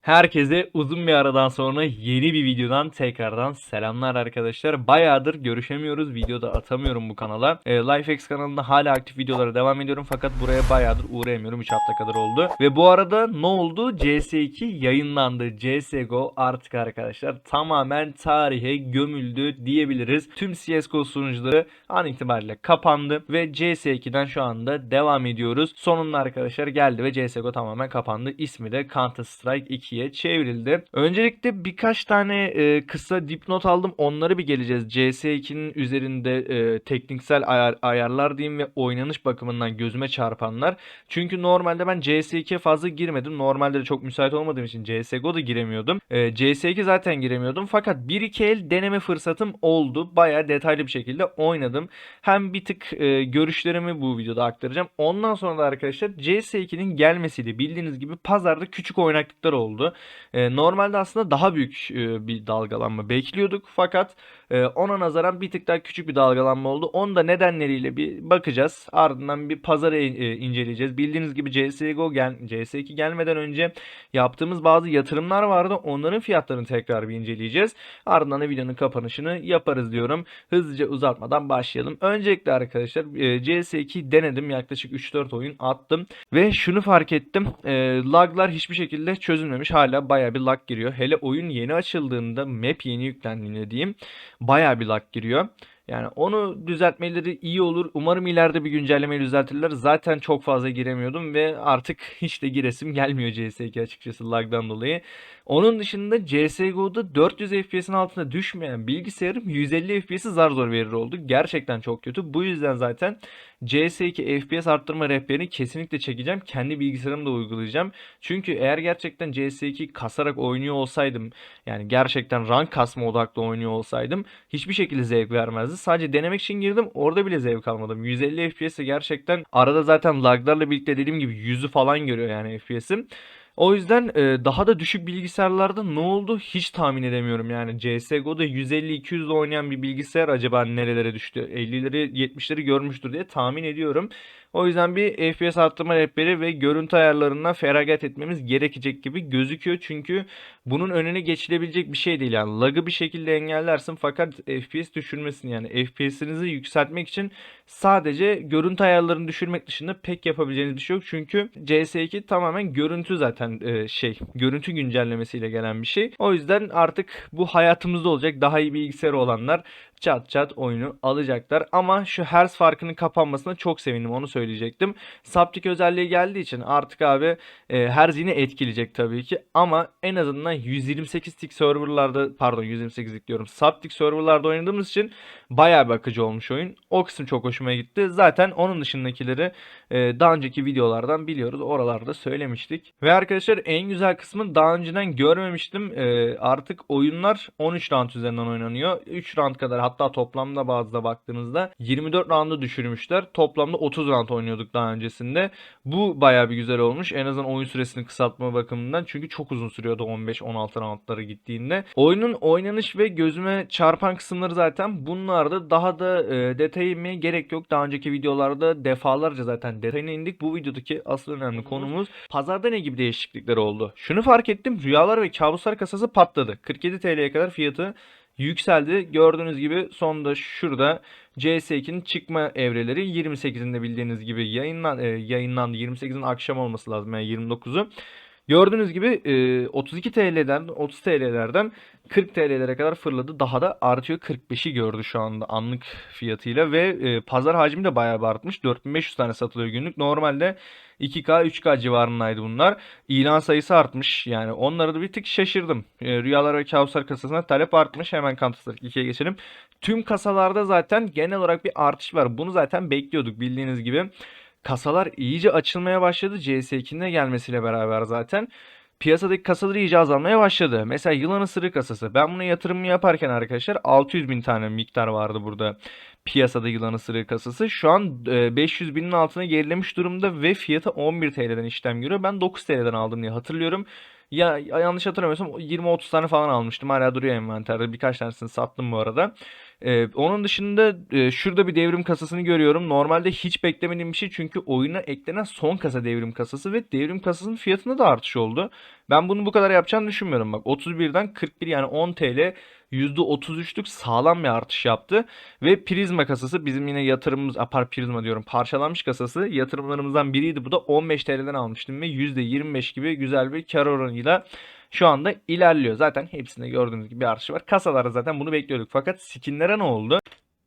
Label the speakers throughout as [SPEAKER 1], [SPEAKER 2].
[SPEAKER 1] Herkese uzun bir aradan sonra yeni bir videodan tekrardan selamlar arkadaşlar. Bayağıdır görüşemiyoruz. Videoda atamıyorum bu kanala. E, LifeX kanalında hala aktif videolara devam ediyorum fakat buraya bayağıdır uğrayamıyorum. 3 hafta kadar oldu. Ve bu arada ne oldu? CS2 yayınlandı. CSGO artık arkadaşlar tamamen tarihe gömüldü diyebiliriz. Tüm CSGO sunucuları an itibariyle kapandı ve CS2'den şu anda devam ediyoruz. Sonunda arkadaşlar geldi ve CSGO tamamen kapandı. İsmi de Counter Strike 2'ye çevrildi. Öncelikle birkaç tane e, kısa dipnot aldım. Onları bir geleceğiz. CS2'nin üzerinde e, tekniksel ayar, ayarlar diyeyim ve oynanış bakımından gözüme çarpanlar. Çünkü normalde ben CS2'ye fazla girmedim. Normalde de çok müsait olmadığım için CSGO'da giremiyordum. E, CS2 zaten giremiyordum. Fakat 1-2 el deneme fırsatım oldu. Bayağı detaylı bir şekilde oynadım. Hem bir tık e, görüşlerimi bu videoda aktaracağım. Ondan sonra da arkadaşlar CS2'nin gelmesiyle bildiğiniz gibi pazarda küçük oynaklıklar oldu. E, normalde aslında daha büyük bir dalgalanma bekliyorduk. Fakat e, ona nazaran bir tık daha küçük bir dalgalanma oldu. Onun da nedenleriyle bir bakacağız. Ardından bir pazarı e, inceleyeceğiz. Bildiğiniz gibi CSGO gel CS2 gelmeden önce yaptığımız bazı yatırımlar vardı. Onların fiyatlarını tekrar bir inceleyeceğiz. Ardından da videonun kapanışını yaparız diyorum. Hızlıca uzatmadan başlayalım. Öncelikle arkadaşlar e, CS2 denedim. Yaklaşık 3-4 oyun attım. Ve şunu fark ettim. E, laglar hiçbir şekilde çözülmemiş. Hala baya bir lag giriyor. Hele oyun yeni açıldığında map yeni yüklendiğinde diyeyim. Baya bir lag giriyor. Yani onu düzeltmeleri iyi olur. Umarım ileride bir güncellemeyi düzeltirler. Zaten çok fazla giremiyordum ve artık hiç de giresim gelmiyor CS2 açıkçası lagdan dolayı. Onun dışında CSGO'da 400 FPS'in altına düşmeyen bilgisayarım 150 FPS'i zar zor verir oldu. Gerçekten çok kötü. Bu yüzden zaten CS2 FPS arttırma rehberini kesinlikle çekeceğim. Kendi bilgisayarımda uygulayacağım. Çünkü eğer gerçekten CS2 kasarak oynuyor olsaydım yani gerçekten rank kasma odaklı oynuyor olsaydım hiçbir şekilde zevk vermezdi. Sadece denemek için girdim. Orada bile zevk almadım. 150 FPS'e gerçekten arada zaten laglarla birlikte dediğim gibi 100'ü falan görüyor yani FPS'im. O yüzden e, daha da düşük bilgisayarlarda ne oldu hiç tahmin edemiyorum. Yani CSGO'da 150-200'de oynayan bir bilgisayar acaba nerelere düştü? 50'leri 70'leri görmüştür diye tahmin ediyorum. O yüzden bir FPS arttırma rehberi ve görüntü ayarlarından feragat etmemiz gerekecek gibi gözüküyor. Çünkü bunun önüne geçilebilecek bir şey değil. Yani lag'ı bir şekilde engellersin fakat FPS düşürmesin. Yani FPS'inizi yükseltmek için sadece görüntü ayarlarını düşürmek dışında pek yapabileceğiniz bir şey yok. Çünkü CS2 tamamen görüntü zaten e, şey görüntü güncellemesiyle gelen bir şey. O yüzden artık bu hayatımızda olacak. Daha iyi bilgisayarı olanlar çat çat oyunu alacaklar. Ama şu hertz farkının kapanmasına çok sevindim onu söyleyecektim. Saptik özelliği geldiği için artık abi e, hertz yine etkileyecek tabii ki. Ama en azından 128 tick serverlarda pardon 128'lik diyorum. Saptik serverlarda oynadığımız için bayağı bir akıcı olmuş oyun. O kısım çok hoşuma gitti. Zaten onun dışındakileri e, daha önceki videolardan biliyoruz. Oralarda söylemiştik. Ve arkadaşlar en güzel kısmı daha önceden görmemiştim. E, artık oyunlar 13 round üzerinden oynanıyor. 3 round kadar hatta toplamda bazda baktığınızda 24 roundu düşürmüşler. Toplamda 30 round oynuyorduk daha öncesinde. Bu bayağı bir güzel olmuş. En azından oyun süresini kısaltma bakımından. Çünkü çok uzun sürüyordu 15-16 roundları gittiğinde. Oyunun oynanış ve gözüme çarpan kısımları zaten bunlardı. Daha da e, detaya inmeye gerek yok. Daha önceki videolarda defalarca zaten detayına indik. Bu videodaki asıl önemli konumuz pazarda ne gibi değişiklikler oldu. Şunu fark ettim. Rüyalar ve kabuslar kasası patladı. 47 TL'ye kadar fiyatı yükseldi. Gördüğünüz gibi sonda şurada CS2'nin çıkma evreleri 28'inde bildiğiniz gibi yayınlan, e, yayınlandı. 28'in akşam olması lazım yani 29'u. Gördüğünüz gibi e, 32 TL'den 30 TL'lerden 40 TL'lere kadar fırladı. Daha da artıyor. 45'i gördü şu anda anlık fiyatıyla ve e, pazar hacmi de bayağı artmış. 4500 tane satılıyor günlük. Normalde 2K 3K civarındaydı bunlar. İlan sayısı artmış. Yani onları da bir tık şaşırdım. E, Rüyalar ve Kabuslar kasasına talep artmış. Hemen Counter Strike 2'ye geçelim. Tüm kasalarda zaten genel olarak bir artış var. Bunu zaten bekliyorduk bildiğiniz gibi. Kasalar iyice açılmaya başladı. CS2'nin de gelmesiyle beraber zaten piyasadaki kasalar iyice azalmaya başladı. Mesela yılan ısırığı kasası. Ben buna yatırımı yaparken arkadaşlar 600 bin tane miktar vardı burada piyasada yılan ısırığı kasası. Şu an e, 500 binin altına gerilemiş durumda ve fiyatı 11 TL'den işlem görüyor. Ben 9 TL'den aldım diye hatırlıyorum. Ya yanlış hatırlamıyorsam 20-30 tane falan almıştım. Hala duruyor envanterde. Birkaç tanesini sattım bu arada. Ee, onun dışında e, şurada bir devrim kasasını görüyorum. Normalde hiç beklemediğim bir şey çünkü oyuna eklenen son kasa devrim kasası ve devrim kasasının fiyatında da artış oldu. Ben bunu bu kadar yapacağını düşünmüyorum bak. 31'den 41 yani 10 TL %33'lük sağlam bir artış yaptı. Ve prizma kasası bizim yine yatırımımız apar prizma diyorum parçalanmış kasası yatırımlarımızdan biriydi. Bu da 15 TL'den almıştım ve %25 gibi güzel bir kar oranıyla şu anda ilerliyor. Zaten hepsinde gördüğünüz gibi bir artış var. Kasalara zaten bunu bekliyorduk. Fakat skinlere ne oldu?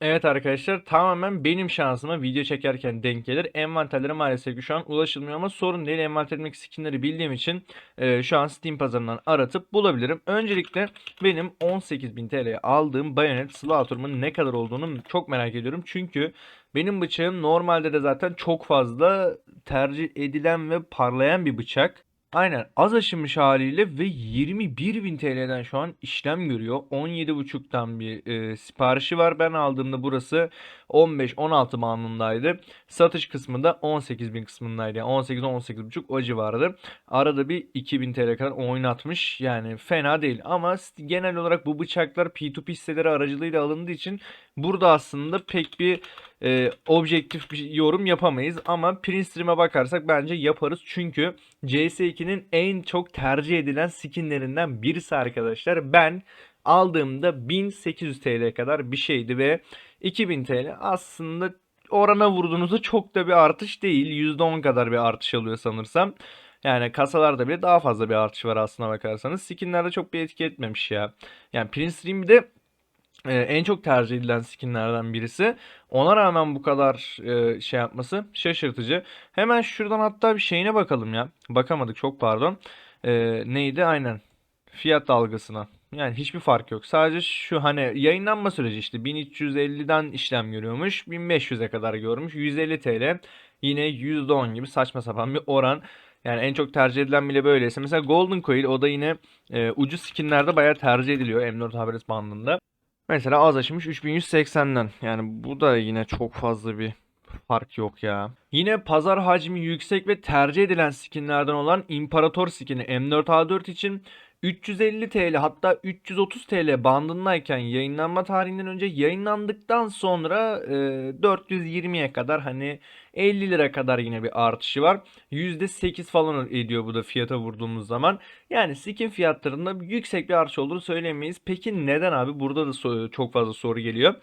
[SPEAKER 1] Evet arkadaşlar tamamen benim şansıma video çekerken denk gelir. Envanterlere maalesef ki şu an ulaşılmıyor ama sorun değil. Envanterimdeki skinleri bildiğim için e, şu an Steam pazarından aratıp bulabilirim. Öncelikle benim 18.000 TL'ye aldığım Bayonet Slaughter'ımın ne kadar olduğunu çok merak ediyorum. Çünkü benim bıçağım normalde de zaten çok fazla tercih edilen ve parlayan bir bıçak. Aynen az aşınmış haliyle ve 21.000 TL'den şu an işlem görüyor. 17.5'tan bir e, siparişi var. Ben aldığımda burası 15-16 bandındaydı. Satış kısmı da 18.000 kısmındaydı. Yani 18-18.5 o civardı. Arada bir 2000 TL kadar oynatmış. Yani fena değil ama genel olarak bu bıçaklar P2P siteleri aracılığıyla alındığı için burada aslında pek bir e, objektif bir yorum yapamayız ama print stream'e bakarsak bence yaparız. Çünkü CS2'nin en çok tercih edilen skinlerinden birisi arkadaşlar. Ben aldığımda 1800 TL kadar bir şeydi ve 2000 TL aslında orana vurduğunuzda çok da bir artış değil. %10 kadar bir artış alıyor sanırsam. Yani kasalarda bile daha fazla bir artış var aslına bakarsanız. Skinlerde çok bir etki etmemiş ya. Yani Prince Stream e, en çok tercih edilen skinlerden birisi. Ona rağmen bu kadar e, şey yapması şaşırtıcı. Hemen şuradan hatta bir şeyine bakalım ya. Bakamadık çok pardon. E, neydi? Aynen. Fiyat dalgasına. Yani hiçbir fark yok. Sadece şu hani yayınlanma süreci işte 1350'den işlem görüyormuş. 1500'e kadar görmüş. 150 TL. Yine %10 gibi saçma sapan bir oran. Yani en çok tercih edilen bile böyleyse. Mesela Golden Coil o da yine e, ucuz skinlerde bayağı tercih ediliyor M4 Haberes bandında. Mesela az aşmış 3180'den. Yani bu da yine çok fazla bir fark yok ya. Yine pazar hacmi yüksek ve tercih edilen skinlerden olan İmparator skini M4A4 için 350 TL hatta 330 TL bandındayken yayınlanma tarihinden önce yayınlandıktan sonra e, 420'ye kadar hani 50 lira kadar yine bir artışı var. %8 falan ediyor bu da fiyata vurduğumuz zaman. Yani skin fiyatlarında yüksek bir artış olduğunu söylemeyiz. Peki neden abi? Burada da çok fazla soru geliyor.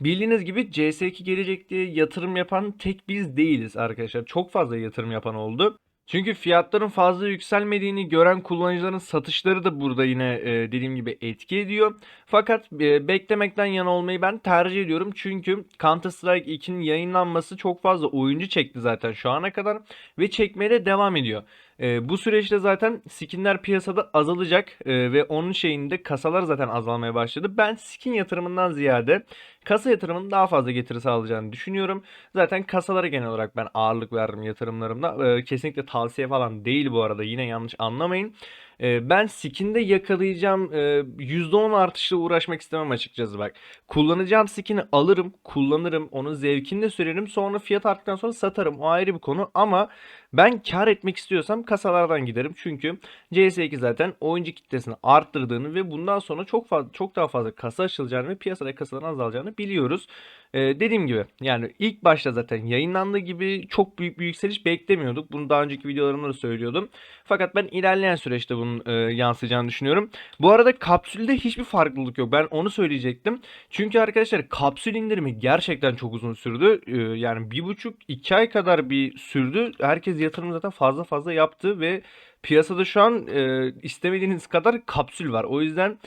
[SPEAKER 1] Bildiğiniz gibi CS2 gelecek diye yatırım yapan tek biz değiliz arkadaşlar. Çok fazla yatırım yapan oldu. Çünkü fiyatların fazla yükselmediğini gören kullanıcıların satışları da burada yine e, dediğim gibi etki ediyor. Fakat e, beklemekten yana olmayı ben tercih ediyorum. Çünkü Counter Strike 2'nin yayınlanması çok fazla oyuncu çekti zaten şu ana kadar ve çekmeye de devam ediyor. E, bu süreçte zaten skinler piyasada azalacak e, ve onun şeyinde kasalar zaten azalmaya başladı. Ben skin yatırımından ziyade kasa yatırımının daha fazla getiri sağlayacağını düşünüyorum. Zaten kasalara genel olarak ben ağırlık verdim yatırımlarımda. E, kesinlikle tavsiye falan değil bu arada yine yanlış anlamayın. E, ben skinde yakalayacağım e, %10 artışla uğraşmak istemem açıkçası bak. Kullanacağım skin'i alırım, kullanırım, onun zevkini de sürerim. Sonra fiyat arttıktan sonra satarım. O ayrı bir konu ama ben kar etmek istiyorsam kasalardan giderim. Çünkü CS2 zaten oyuncu kitlesini arttırdığını ve bundan sonra çok fazla çok daha fazla kasa açılacağını ve piyasada kasaların azalacağını biliyoruz. Ee, dediğim gibi yani ilk başta zaten yayınlandığı gibi çok büyük bir yükseliş beklemiyorduk. Bunu daha önceki videolarımda da söylüyordum. Fakat ben ilerleyen süreçte bunun e, yansıyacağını düşünüyorum. Bu arada kapsülde hiçbir farklılık yok. Ben onu söyleyecektim. Çünkü arkadaşlar kapsül indirimi gerçekten çok uzun sürdü. Ee, yani bir buçuk iki ay kadar bir sürdü. Herkes yatırım zaten fazla fazla yaptı ve piyasada şu an e, istemediğiniz kadar kapsül var. O yüzden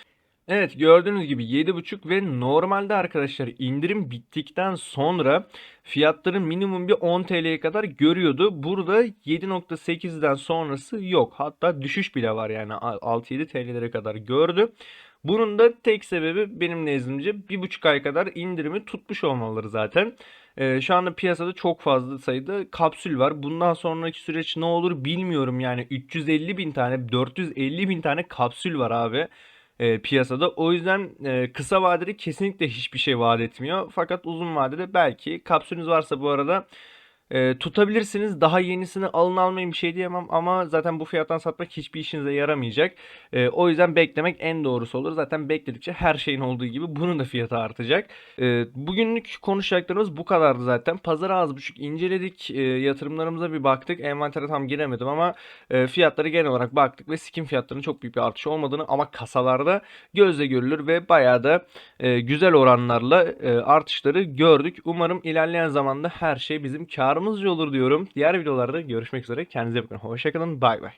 [SPEAKER 1] Evet gördüğünüz gibi 7.5 ve normalde arkadaşlar indirim bittikten sonra fiyatları minimum bir 10 TL'ye kadar görüyordu. Burada 7.8'den sonrası yok. Hatta düşüş bile var yani 6-7 TL'lere kadar gördü. Bunun da tek sebebi benim nezdimce bir buçuk ay kadar indirimi tutmuş olmaları zaten. Ee, şu anda piyasada çok fazla sayıda kapsül var. Bundan sonraki süreç ne olur bilmiyorum. Yani 350 bin tane 450 bin tane kapsül var abi e, piyasada. O yüzden e, kısa vadede kesinlikle hiçbir şey vaat etmiyor. Fakat uzun vadede belki kapsülünüz varsa bu arada E, tutabilirsiniz. Daha yenisini alın almayın bir şey diyemem ama zaten bu fiyattan satmak hiçbir işinize yaramayacak. E, o yüzden beklemek en doğrusu olur. Zaten bekledikçe her şeyin olduğu gibi bunun da fiyatı artacak. E, bugünlük konuşacaklarımız bu kadardı zaten. Pazara az buçuk inceledik. E, yatırımlarımıza bir baktık. Envantere tam giremedim ama e, fiyatları genel olarak baktık ve skin fiyatlarının çok büyük bir artış olmadığını ama kasalarda gözle görülür ve bayağı da e, güzel oranlarla e, artışları gördük. Umarım ilerleyen zamanda her şey bizim karımızca olur diyorum. Diğer videolarda görüşmek üzere. Kendinize bakın. Hoşçakalın. Bay bay.